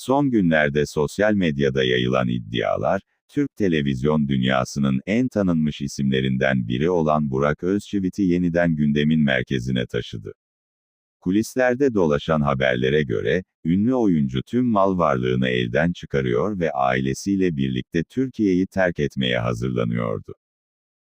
Son günlerde sosyal medyada yayılan iddialar, Türk televizyon dünyasının en tanınmış isimlerinden biri olan Burak Özçivit'i yeniden gündemin merkezine taşıdı. Kulislerde dolaşan haberlere göre, ünlü oyuncu tüm mal varlığını elden çıkarıyor ve ailesiyle birlikte Türkiye'yi terk etmeye hazırlanıyordu.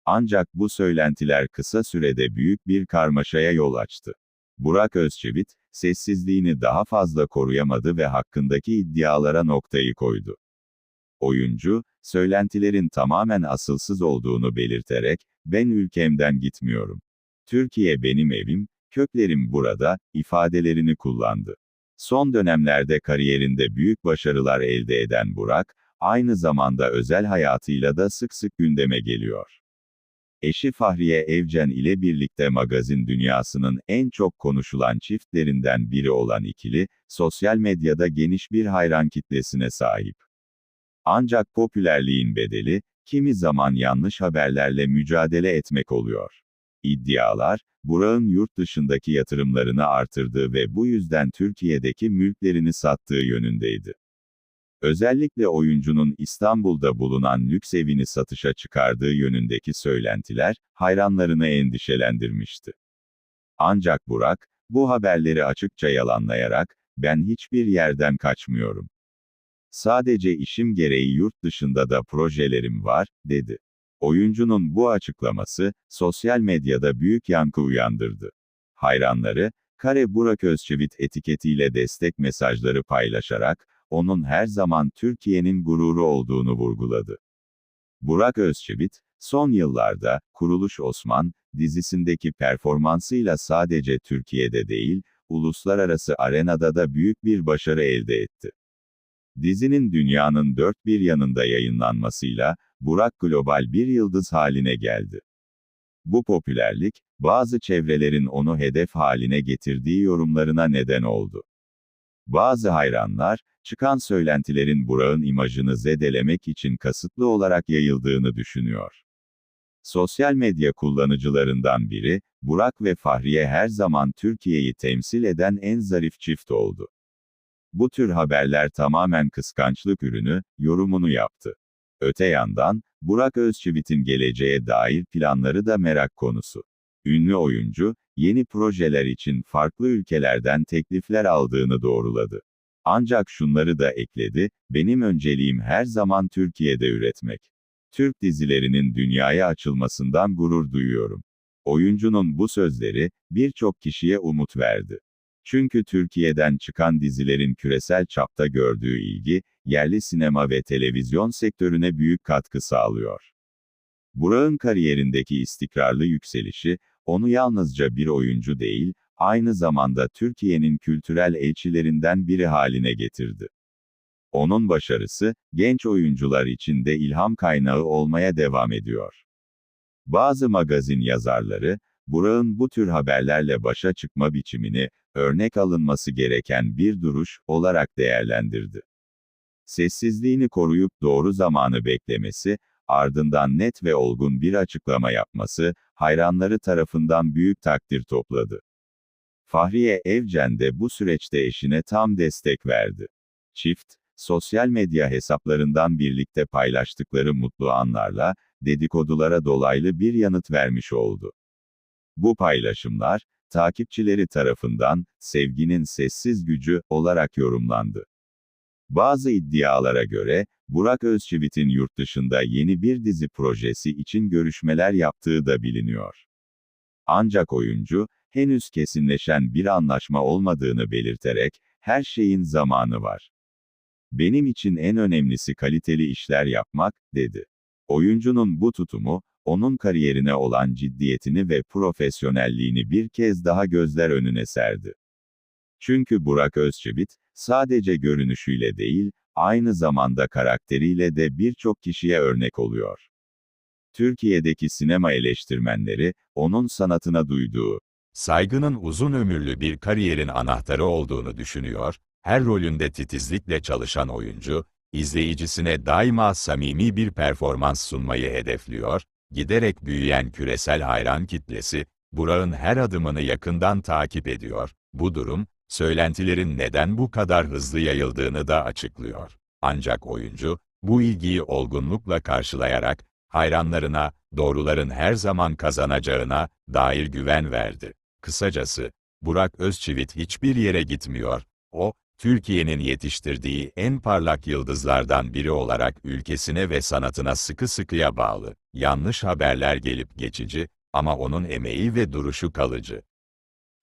Ancak bu söylentiler kısa sürede büyük bir karmaşaya yol açtı. Burak Özçivit, sessizliğini daha fazla koruyamadı ve hakkındaki iddialara noktayı koydu. Oyuncu, söylentilerin tamamen asılsız olduğunu belirterek, ben ülkemden gitmiyorum. Türkiye benim evim, köklerim burada, ifadelerini kullandı. Son dönemlerde kariyerinde büyük başarılar elde eden Burak, aynı zamanda özel hayatıyla da sık sık gündeme geliyor. Eşi Fahriye Evcen ile birlikte magazin dünyasının en çok konuşulan çiftlerinden biri olan ikili, sosyal medyada geniş bir hayran kitlesine sahip. Ancak popülerliğin bedeli, kimi zaman yanlış haberlerle mücadele etmek oluyor. İddialar, Burak'ın yurt dışındaki yatırımlarını artırdığı ve bu yüzden Türkiye'deki mülklerini sattığı yönündeydi. Özellikle oyuncunun İstanbul'da bulunan lüks evini satışa çıkardığı yönündeki söylentiler, hayranlarını endişelendirmişti. Ancak Burak, bu haberleri açıkça yalanlayarak, ben hiçbir yerden kaçmıyorum. Sadece işim gereği yurt dışında da projelerim var, dedi. Oyuncunun bu açıklaması, sosyal medyada büyük yankı uyandırdı. Hayranları, Kare Burak Özçivit etiketiyle destek mesajları paylaşarak, onun her zaman Türkiye'nin gururu olduğunu vurguladı. Burak Özçivit, son yıllarda, Kuruluş Osman, dizisindeki performansıyla sadece Türkiye'de değil, uluslararası arenada da büyük bir başarı elde etti. Dizinin dünyanın dört bir yanında yayınlanmasıyla, Burak global bir yıldız haline geldi. Bu popülerlik, bazı çevrelerin onu hedef haline getirdiği yorumlarına neden oldu. Bazı hayranlar, çıkan söylentilerin Burak'ın imajını zedelemek için kasıtlı olarak yayıldığını düşünüyor. Sosyal medya kullanıcılarından biri, Burak ve Fahriye her zaman Türkiye'yi temsil eden en zarif çift oldu. Bu tür haberler tamamen kıskançlık ürünü, yorumunu yaptı. Öte yandan, Burak Özçivit'in geleceğe dair planları da merak konusu. Ünlü oyuncu, yeni projeler için farklı ülkelerden teklifler aldığını doğruladı. Ancak şunları da ekledi, benim önceliğim her zaman Türkiye'de üretmek. Türk dizilerinin dünyaya açılmasından gurur duyuyorum. Oyuncunun bu sözleri, birçok kişiye umut verdi. Çünkü Türkiye'den çıkan dizilerin küresel çapta gördüğü ilgi, yerli sinema ve televizyon sektörüne büyük katkı sağlıyor. Burak'ın kariyerindeki istikrarlı yükselişi, onu yalnızca bir oyuncu değil, aynı zamanda Türkiye'nin kültürel elçilerinden biri haline getirdi. Onun başarısı, genç oyuncular için de ilham kaynağı olmaya devam ediyor. Bazı magazin yazarları, Burak'ın bu tür haberlerle başa çıkma biçimini, örnek alınması gereken bir duruş, olarak değerlendirdi. Sessizliğini koruyup doğru zamanı beklemesi, ardından net ve olgun bir açıklama yapması, hayranları tarafından büyük takdir topladı. Fahriye Evcen de bu süreçte eşine tam destek verdi. Çift, sosyal medya hesaplarından birlikte paylaştıkları mutlu anlarla, dedikodulara dolaylı bir yanıt vermiş oldu. Bu paylaşımlar, takipçileri tarafından, sevginin sessiz gücü, olarak yorumlandı. Bazı iddialara göre, Burak Özçivit'in yurt dışında yeni bir dizi projesi için görüşmeler yaptığı da biliniyor. Ancak oyuncu, henüz kesinleşen bir anlaşma olmadığını belirterek, her şeyin zamanı var. Benim için en önemlisi kaliteli işler yapmak, dedi. Oyuncunun bu tutumu, onun kariyerine olan ciddiyetini ve profesyonelliğini bir kez daha gözler önüne serdi. Çünkü Burak Özçivit, sadece görünüşüyle değil, aynı zamanda karakteriyle de birçok kişiye örnek oluyor. Türkiye'deki sinema eleştirmenleri, onun sanatına duyduğu saygının uzun ömürlü bir kariyerin anahtarı olduğunu düşünüyor, her rolünde titizlikle çalışan oyuncu, izleyicisine daima samimi bir performans sunmayı hedefliyor, giderek büyüyen küresel hayran kitlesi, Burak'ın her adımını yakından takip ediyor, bu durum, söylentilerin neden bu kadar hızlı yayıldığını da açıklıyor. Ancak oyuncu, bu ilgiyi olgunlukla karşılayarak, hayranlarına, doğruların her zaman kazanacağına dair güven verdi. Kısacası, Burak Özçivit hiçbir yere gitmiyor, o, Türkiye'nin yetiştirdiği en parlak yıldızlardan biri olarak ülkesine ve sanatına sıkı sıkıya bağlı. Yanlış haberler gelip geçici ama onun emeği ve duruşu kalıcı.